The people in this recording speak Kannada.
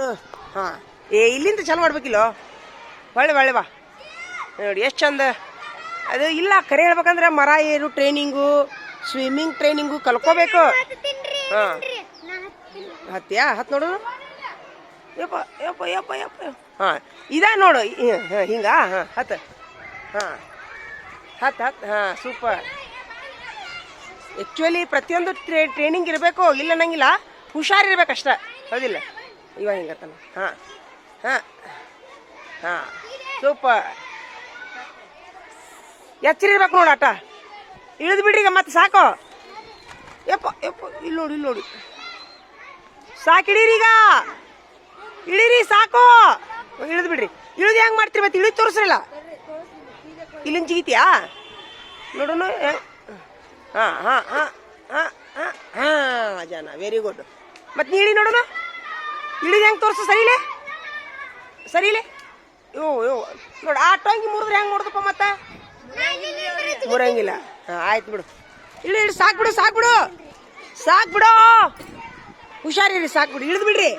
ಹಾಂ. ಏ, ಇಲ್ಲಿಂದ ಚಾಲು ಮಾಡ್ಬೇಕಿಲ್ಲೋ? ಒಳ್ಳೆ ಒಳ್ಳೆ ಬಾ. ನೋಡಿ, ಎಷ್ಟು ಚಂದ. ಅದು ಇಲ್ಲ, ಕರೆ ಹೇಳ್ಬೇಕಂದ್ರೆ ಮರ ಏರು ಟ್ರೈನಿಂಗು ಸ್ವಿಮ್ಮಿಂಗ್ ಟ್ರೈನಿಂಗು ಕಲ್ಕೋಬೇಕು. ಹಾಂ. ಹತ್ತಿಯಾ? ಹತ್ತು ನೋಡು. ಯಪ್ಪ ಯಪ್ಪ ಯಪ್ಪ ಯಪ್ಪ. ಹಾಂ, ಇದಾ ನೋಡು. ಹಿಂಗ? ಹಾಂ ಹತ್ತು ಹಾಂ. ಹತ್ತು ಹತ್ತು ಹಾಂ, ಸೂಪರ್. ಆ್ಯಕ್ಚುಲಿ ಪ್ರತಿಯೊಂದು ಟ್ರೇ ಟ್ರೈನಿಂಗ್ ಇರಬೇಕು. ಇಲ್ಲ ಅನ್ನಂಗಿಲ್ಲ. ಹುಷಾರಿರ್ಬೇಕಷ್ಟ ಹೌದಿಲ್ಲ? ಇವ ಹಿಂಗತ್ತಲ್ಲ ಹಾಂ ಹಾಂ ಹಾಂ. ಸೂಪರ್. ಎಚ್ಚರಿರ್ಬೇಕು ನೋಡು ಆಟ. ಇಳಿದು ಬಿಡ್ರಿ ಈಗ ಮತ್ತೆ ಸಾಕು. ಯಪ್ಪ ಯಪ್ಪ ಇಲ್ಲಿ ನೋಡಿ ಇಲ್ಲಿ ನೋಡಿ. ಸಾಕಿಡೀರಿ ಈಗ. ಇಳೀರಿ, ಸಾಕು. ಇಳಿದು ಬಿಡ್ರಿ. ಇಳಿದು ಹೆಂಗೆ ಮಾಡ್ತೀರಿ ಮತ್ತೆ? ಇಳಿದು ತೋರಿಸ್ರಲ್ಲ. ಇಲ್ಲಿಂದ ಜಿಗಿತೀಯಾ? ನೋಡೋಣ, ಹಾಂ. ಹಾಂ ಹಾಂ ಹಾಂ ಹಾಂ ಹಾಂ. ಜನ ವೆರಿ ಗುಡ್ ಮತ್ತೆ ನೀಡಿ ನೋಡೋಣ. ಇಳಿದು ಹೆಂಗೆ ತೋರಿಸು? ಸರಿಲೇ ಸರಿಲೇ ಯೋ ಯೋ. ನೋಡಿ, ಆ ಟೊಂಗಿ ಮುರಿದ್ರೆ ಹೆಂಗೆ ಮುರಿದಪ್ಪ ಮತ್ತೆ? ಮುರಂಗಿಲ್ಲ ಹಾಂ, ಆಯ್ತು ಬಿಡು. ಇಳಿ ಇಳಿ, ಸಾಕು ಬಿಡು ಸಾಕು ಬಿಡು. ಸಾಕು ಬಿಡು. ಹುಷಾರಿರಿ, ಸಾಕು ಬಿಡು. ಇಳಿದು ಬಿಡ್ರಿ.